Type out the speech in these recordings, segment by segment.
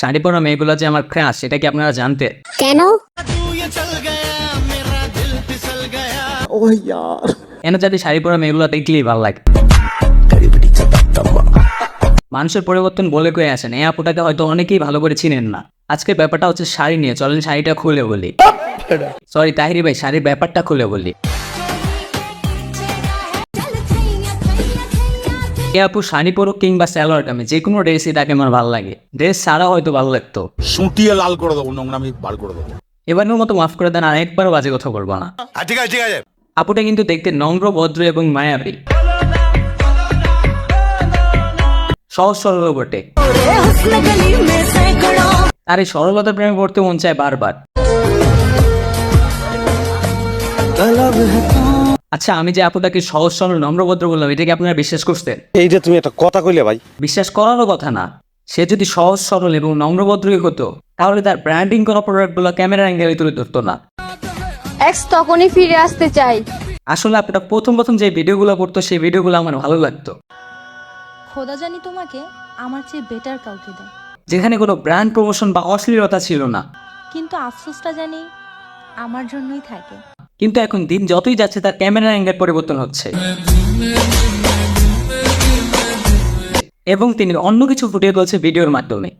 শাড়ি পরা মেয়েগুলো যে আমার ক্রাশ সেটা কি আপনারা জানতেন কেন? কেন যাতে শাড়ি পরা মেয়েগুলো দেখলেই ভালো লাগে। মানুষের পরিবর্তন বলে কয়ে আসেন এই আপুটাকে হয়তো অনেকেই ভালো করে চিনেন না। আজকের ব্যাপারটা হচ্ছে শাড়ি নিয়ে চলেন শাড়িটা খুলে বলি। সরি তাহিরি ভাই শাড়ির ব্যাপারটা খুলে বলি। এ আপু শাড়ি পরুক কিংবা স্যালোয়ার কামে যে কোনো ড্রেসই তাকে আমার ভালো লাগে। ড্রেস ছাড়া হয়তো ভালো লাগতো। সুটিয়ে লাল করে দেবো নোংরামি বার করে দেবো। এবারের মতো মাফ করে দেন আর একবারও বাজে কথা বলব না। ঠিক আছে ঠিক আছে। আপুটা কিন্তু দেখতে নম্র ভদ্র এবং মায়াবী। সহজ সরল বটে। আর এই সরলতার প্রেমে পড়তে মন চায় বারবার। আচ্ছা আমি যে আপুটাকে সহজ সরল নম্রভদ্র বললাম এটা কি আপনারা বিশ্বাস করতেন যে তুমি একটা কথা কইলে ভাই। বিশ্বাস করারও কথা না। সে যদি সহজ সরল এবং নম্রভদ্রই হতো তাহলে তার ব্র্যান্ডিং করা প্রোডাক্টগুলো ক্যামেরা অ্যাঙ্গেলে তুলে ধরতো না। এক্স তখনই ফিরে আসতে চাই। আসলে আপনারা প্রথম প্রথম যে ভিডিওগুলো করতো সেই ভিডিওগুলো আমার ভালো লাগতো। খোদা জানি তোমাকে আমার চেয়ে বেটার কাউকে দেয়। যেখানে কোনো ব্র্যান্ড প্রমোশন বা অশ্লীলতা ছিল না। কিন্তু আফসোসটা জানি আমার জন্যই থাকে। কিন্তু এখন দিন যতই যাচ্ছে তার ক্যামেরা অ্যাঙ্গেল পরিবর্তন হচ্ছে। এবং তিনি অন্য কিছু ফুটিয়ে তুলছে ভিডিওর মাধ্যমে।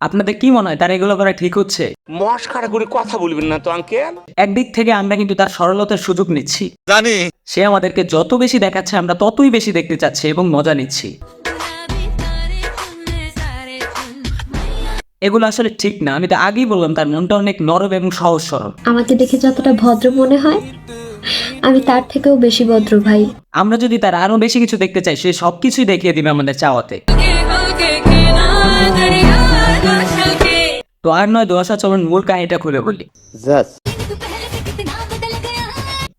আপনাদের কি মনে হয় তার এগুলো করা ঠিক হচ্ছে? মস্কারা করে কথা বলবেন না তো আঙ্কেল। একদিক থেকে আমরা কিন্তু তার সরলতার সুযোগ নিচ্ছি। জানি। সে আমাদেরকে যত বেশি দেখাচ্ছে আমরা ততই বেশি দেখতে চাচ্ছি এবং মজা নিচ্ছি। এগুলো আসলে ঠিক না। আমি তো আগেই বললাম তার মনটা অনেক নরম এবং সহজ সরল। আমাকে দেখে যতটা ভদ্র মনে হয় আমি তার থেকেও বেশি ভদ্র ভাই। আমরা যদি তার আরও বেশি কিছু দেখতে চাই সে সবকিছুই দেখিয়ে দিবে আমাদের চাওয়াতে। তো আর নয় দোয়াশা চলুন মূল কাহিনীটা খুলে বলি।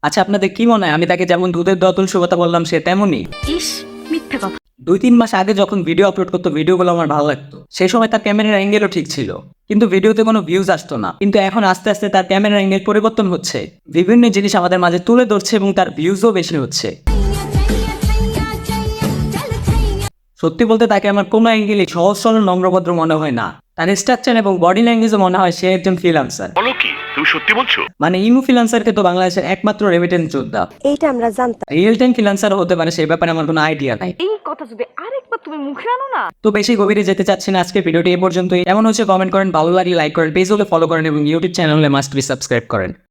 আচ্ছা আপনাদের কি মনে হয়? আমি তাকে যেমন দুধের দতল সুগতা বললাম সে তেমনই? মিথ্যা কথা। দুই তিন মাস আগে যখন ভিডিও আপলোড করতো ভিডিওগুলো আমার ভালো লাগতো। সেই সময় তার ক্যামেরার অ্যাঙ্গেলও ঠিক ছিল। কিন্তু ভিডিওতে কোনো ভিউজ আসতো না। কিন্তু এখন আস্তে আস্তে তার ক্যামেরার অ্যাঙ্গেল পরিবর্তন হচ্ছে। বিভিন্ন জিনিস আমাদের মাঝে তুলে ধরছে এবং তার ভিউজও বেশি হচ্ছে। সত্যি বলতে তাকে আমার কোনো অ্যাঙ্গেলই সহজ, সরল, নম্রভদ্র মনে হয় না। তার স্ট্রাকচার এবং বডি ল্যাঙ্গুয়েজও মনে হয় সে একজন ফ্রিলান্সার তুমি সত্যি বলছো? মানে ইমু ফ্রিলান্সারকে তো বাংলাদেশের একমাত্র রেমিটেন্স যোদ্ধা। এইটা আমরা জানতাম। রিয়েল টাইম ফ্রিলান্সার হতে পারে সেই ব্যাপারে আমার কোনো আইডিয়া নাই। এই কথা যদি আরেকবার তুমি মুখে আনো না। তো বেশি গভীরে যেতে চাচ্ছি না আজকে ভিডিওটি এ পর্যন্তই। এমন হচ্ছে কমেন্ট করেন ভালো লাগলে লাইক করেন পেজ হলে ফলো করেন এবং ইউটিউব চ্যানেলে মাস্ট বি সাবস্ক্রাইব করেন।